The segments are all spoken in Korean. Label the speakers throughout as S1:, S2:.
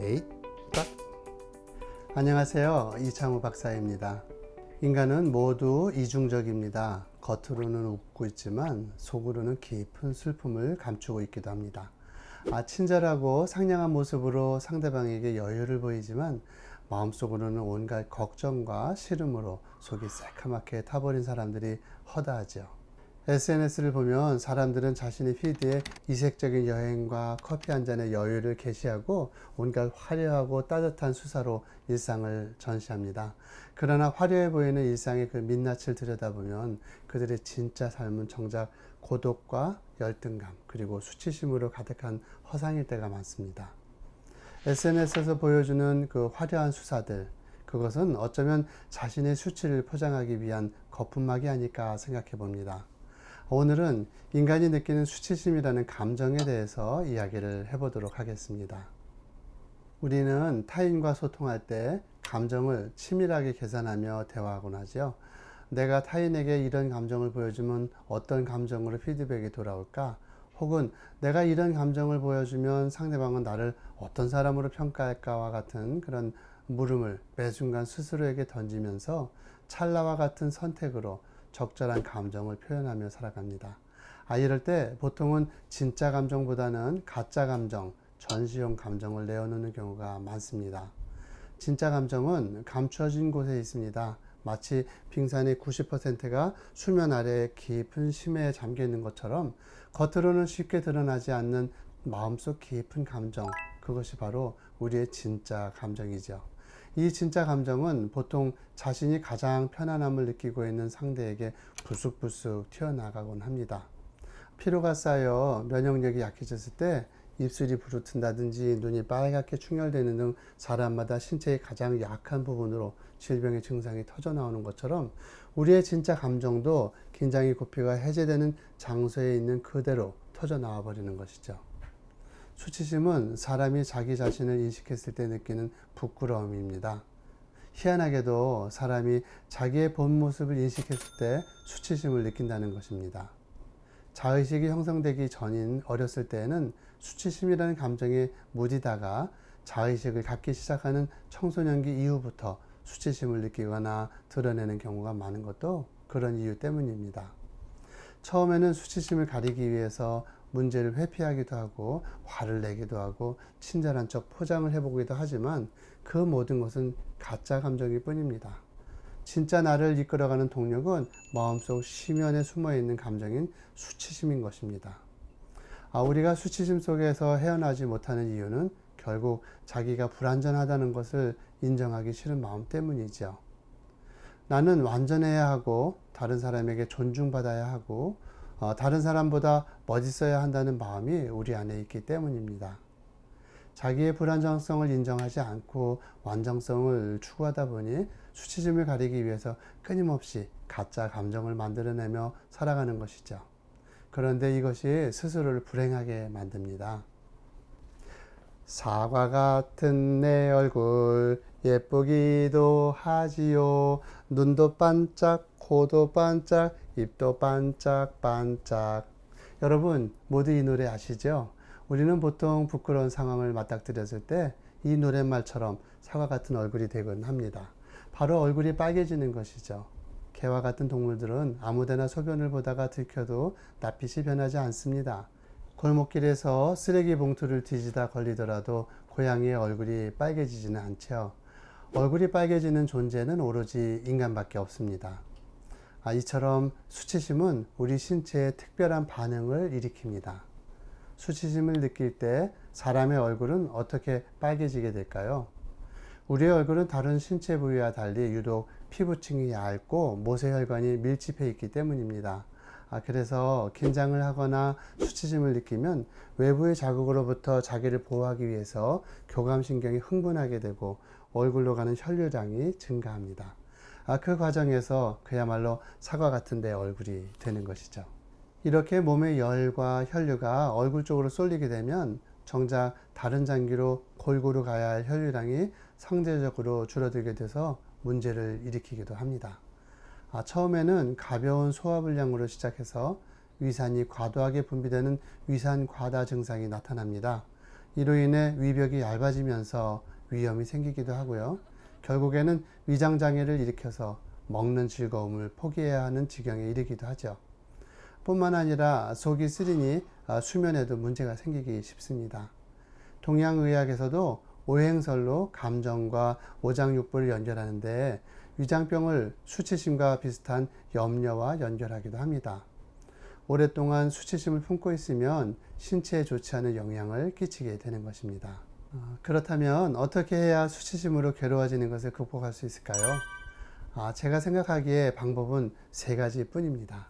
S1: 에잇, 딱. 안녕하세요. 이창우 박사입니다. 인간은 모두 이중적입니다. 겉으로는 웃고 있지만 속으로는 깊은 슬픔을 감추고 있기도 합니다. 아, 친절하고 상냥한 모습으로 상대방에게 여유를 보이지만 마음속으로는 온갖 걱정과 시름으로 속이 새카맣게 타버린 사람들이 허다하죠. SNS를 보면 사람들은 자신의 피드에 이색적인 여행과 커피 한 잔의 여유를 게시하고 온갖 화려하고 따뜻한 수사로 일상을 전시합니다. 그러나 화려해 보이는 일상의 그 민낯을 들여다보면 그들의 진짜 삶은 정작 고독과 열등감 그리고 수치심으로 가득한 허상일 때가 많습니다. SNS에서 보여주는 그 화려한 수사들 그것은 어쩌면 자신의 수치를 포장하기 위한 거품막이 아닐까 생각해 봅니다. 오늘은 인간이 느끼는 수치심이라는 감정에 대해서 이야기를 해보도록 하겠습니다. 우리는 타인과 소통할 때 감정을 치밀하게 계산하며 대화하곤 하죠. 내가 타인에게 이런 감정을 보여주면 어떤 감정으로 피드백이 돌아올까? 혹은 내가 이런 감정을 보여주면 상대방은 나를 어떤 사람으로 평가할까와 같은 그런 물음을 매 순간 스스로에게 던지면서 찰나와 같은 선택으로 적절한 감정을 표현하며 살아갑니다. 아, 이럴 때 보통은 진짜 감정보다는 가짜 감정, 전시용 감정을 내어놓는 경우가 많습니다. 진짜 감정은 감추어진 곳에 있습니다. 마치 빙산의 90%가 수면 아래 깊은 심해에 잠겨 있는 것처럼 겉으로는 쉽게 드러나지 않는 마음속 깊은 감정, 그것이 바로 우리의 진짜 감정이죠. 이 진짜 감정은 보통 자신이 가장 편안함을 느끼고 있는 상대에게 불쑥불쑥 튀어나가곤 합니다. 피로가 쌓여 면역력이 약해졌을 때 입술이 부르튼다든지 눈이 빨갛게 충혈되는 등 사람마다 신체의 가장 약한 부분으로 질병의 증상이 터져 나오는 것처럼 우리의 진짜 감정도 긴장이 고피가 해제되는 장소에 있는 그대로 터져 나와 버리는 것이죠. 수치심은 사람이 자기 자신을 인식했을 때 느끼는 부끄러움입니다. 희한하게도 사람이 자기의 본 모습을 인식했을 때 수치심을 느낀다는 것입니다. 자의식이 형성되기 전인 어렸을 때에는 수치심이라는 감정에 무디다가 자의식을 갖기 시작하는 청소년기 이후부터 수치심을 느끼거나 드러내는 경우가 많은 것도 그런 이유 때문입니다. 처음에는 수치심을 가리기 위해서 문제를 회피하기도 하고 화를 내기도 하고 친절한 척 포장을 해보기도 하지만 그 모든 것은 가짜 감정일 뿐입니다. 진짜 나를 이끌어가는 동력은 마음속 심연에 숨어 있는 감정인 수치심인 것입니다. 아, 우리가 수치심 속에서 헤어나지 못하는 이유는 결국 자기가 불완전하다는 것을 인정하기 싫은 마음 때문이죠. 나는 완전해야 하고 다른 사람에게 존중받아야 하고 어, 다른 사람보다 멋있어야 한다는 마음이 우리 안에 있기 때문입니다. 자기의 불안정성을 인정하지 않고 완전성을 추구하다 보니 수치심을 가리기 위해서 끊임없이 가짜 감정을 만들어내며 살아가는 것이죠. 그런데 이것이 스스로를 불행하게 만듭니다. 사과 같은 내 얼굴 예쁘기도 하지요. 눈도 반짝, 코도 반짝, 입도 반짝반짝. 여러분, 모두 이 노래 아시죠? 우리는 보통 부끄러운 상황을 맞닥뜨렸을 때 이 노랫말처럼 사과 같은 얼굴이 되곤 합니다. 바로 얼굴이 빨개지는 것이죠. 개와 같은 동물들은 아무데나 소변을 보다가 들켜도 낯빛이 변하지 않습니다. 골목길에서 쓰레기 봉투를 뒤지다 걸리더라도 고양이의 얼굴이 빨개지지는 않죠. 얼굴이 빨개지는 존재는 오로지 인간밖에 없습니다. 아, 이처럼 수치심은 우리 신체에 특별한 반응을 일으킵니다. 수치심을 느낄 때 사람의 얼굴은 어떻게 빨개지게 될까요? 우리의 얼굴은 다른 신체 부위와 달리 유독 피부층이 얇고 모세혈관이 밀집해 있기 때문입니다. 아, 그래서 긴장을 하거나 수치심을 느끼면 외부의 자극으로부터 자기를 보호하기 위해서 교감신경이 흥분하게 되고 얼굴로 가는 혈류량이 증가합니다. 아, 그 과정에서 그야말로 사과 같은 내 얼굴이 되는 것이죠. 이렇게 몸의 열과 혈류가 얼굴 쪽으로 쏠리게 되면 정작 다른 장기로 골고루 가야 할 혈류량이 상대적으로 줄어들게 돼서 문제를 일으키기도 합니다. 아, 처음에는 가벼운 소화불량으로 시작해서 위산이 과도하게 분비되는 위산 과다 증상이 나타납니다. 이로 인해 위벽이 얇아지면서 위염이 생기기도 하고요. 결국에는 위장 장애를 일으켜서 먹는 즐거움을 포기해야 하는 지경에 이르기도 하죠. 뿐만 아니라 속이 쓰리니 아, 수면에도 문제가 생기기 쉽습니다. 동양의학에서도 오행설로 감정과 오장육부를 연결하는데 위장병을 수치심과 비슷한 염려와 연결하기도 합니다. 오랫동안 수치심을 품고 있으면 신체에 좋지 않은 영향을 끼치게 되는 것입니다. 어, 그렇다면 어떻게 해야 수치심으로 괴로워지는 것을 극복할 수 있을까요? 아, 제가 생각하기에 방법은 세 가지 뿐입니다.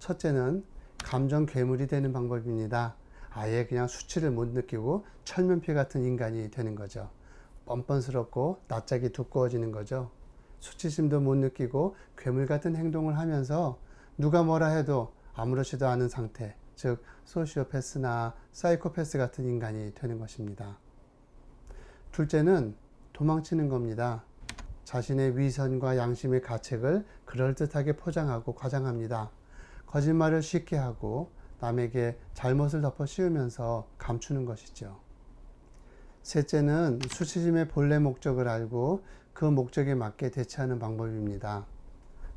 S1: 첫째는 감정 괴물이 되는 방법입니다. 아예 그냥 수치를 못 느끼고 철면피 같은 인간이 되는 거죠. 뻔뻔스럽고 낯짝이 두꺼워지는 거죠. 수치심도 못 느끼고 괴물 같은 행동을 하면서 누가 뭐라 해도 아무렇지도 않은 상태, 즉 소시오패스나 사이코패스 같은 인간이 되는 것입니다. 둘째는 도망치는 겁니다. 자신의 위선과 양심의 가책을 그럴듯하게 포장하고 과장합니다. 거짓말을 쉽게 하고 남에게 잘못을 덮어 씌우면서 감추는 것이죠. 셋째는 수치심의 본래 목적을 알고 그 목적에 맞게 대처하는 방법입니다.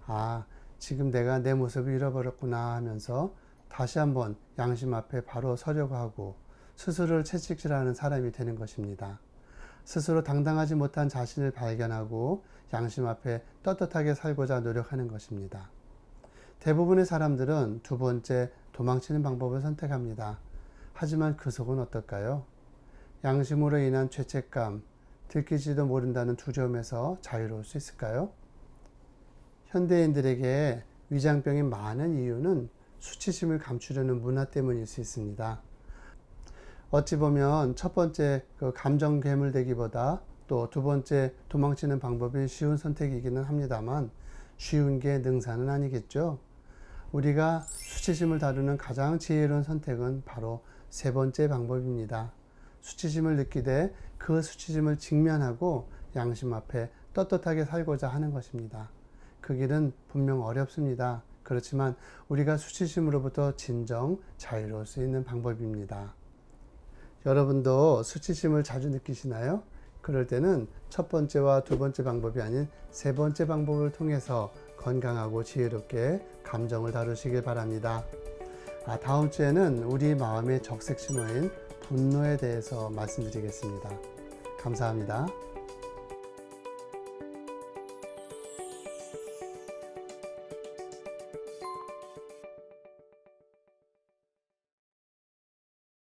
S1: 아, 지금 내가 내 모습을 잃어버렸구나 하면서 다시 한번 양심 앞에 바로 서려고 하고 스스로를 채찍질하는 사람이 되는 것입니다. 스스로 당당하지 못한 자신을 발견하고 양심 앞에 떳떳하게 살고자 노력하는 것입니다. 대부분의 사람들은 두 번째 도망치는 방법을 선택합니다. 하지만 그 속은 어떨까요? 양심으로 인한 죄책감, 들키지도 모른다는 두려움에서 자유로울 수 있을까요? 현대인들에게 위장병이 많은 이유는 수치심을 감추려는 문화 때문일 수 있습니다. 어찌 보면 첫 번째 그 감정 괴물되기보다 또 두 번째 도망치는 방법이 쉬운 선택이기는 합니다만 쉬운 게 능사는 아니겠죠. 우리가 수치심을 다루는 가장 지혜로운 선택은 바로 세 번째 방법입니다. 수치심을 느끼되 그 수치심을 직면하고 양심 앞에 떳떳하게 살고자 하는 것입니다. 그 길은 분명 어렵습니다. 그렇지만 우리가 수치심으로부터 진정 자유로울 수 있는 방법입니다. 여러분도 수치심을 자주 느끼시나요? 그럴 때는 첫 번째와 두 번째 방법이 아닌 세 번째 방법을 통해서 건강하고 지혜롭게 감정을 다루시길 바랍니다. 아, 다음 주에는 우리 마음의 적색 신호인 분노에 대해서 말씀드리겠습니다. 감사합니다.